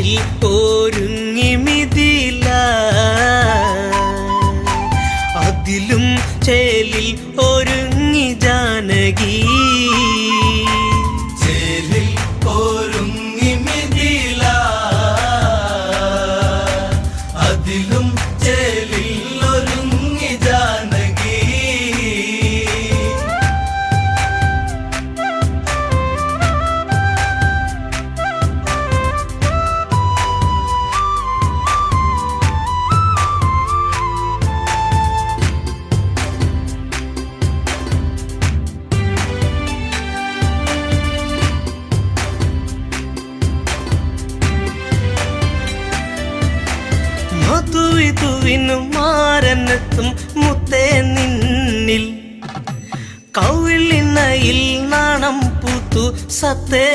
ഒരുങ്ങി മിതില. അതിലും ചേലിൽ ഒരുങ്ങി ജാനകി. ചേലിൽ ഒരുങ്ങി അതിലും ചേലിൽ മധുവിധുവിനു മാരനെത്തും മുത്തേ നിന്നിൽ. കൗളിനയിൽ നാണം പൂത്തു സത്തേ